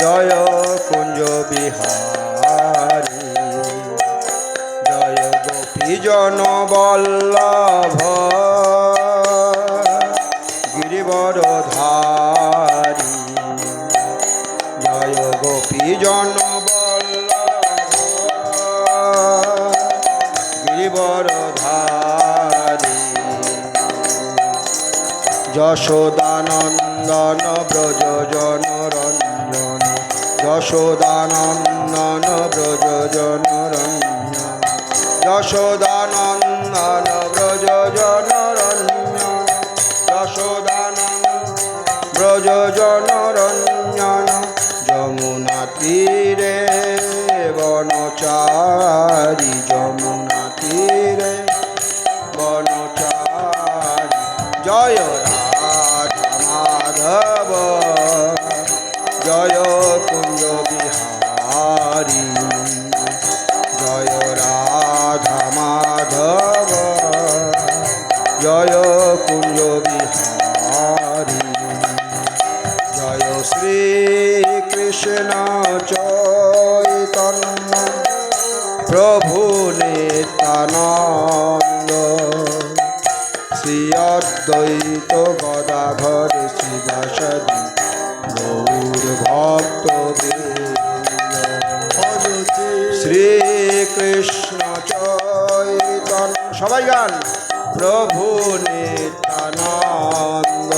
জয় কুঞ্জ বিহারী। জয় গোপী জন বল্লভ। গিরিবর ধারী জয় গোপী জন যশোদানন্দন ব্রজ জন রঞ্জন যশোদানন্দন ব্রজ জন রঞ্জন যশোদানন্দন ব্রজ জন রঞ্জন যশোদানন্দ ব্রজ জন রঞ্জন যমুনা তীরে বনচারী জয় কুঞ্জ বিহারী। জয় রাধা মাধব। জয় কুঞ্জ বিহারী। জয় শ্রী কৃষ্ণ চৈতন্য। প্রভু নিত্যানন্দ। শ্রী অদ্বৈত গদাধর গৌর ভক্ত শ্রী কৃষ্ণ চৈতন্য। সবাই গান। প্রভু নিত্যানন্দ,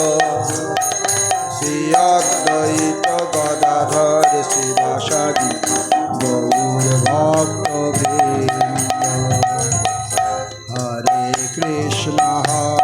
শ্রী অদ্বৈত গদাধর শিবাসদি গৌর ভক্ত হরে কৃষ্ণ, হরে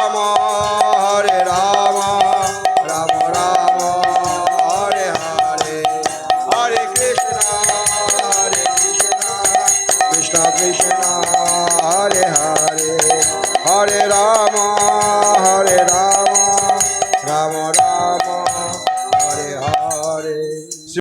হরে রাম।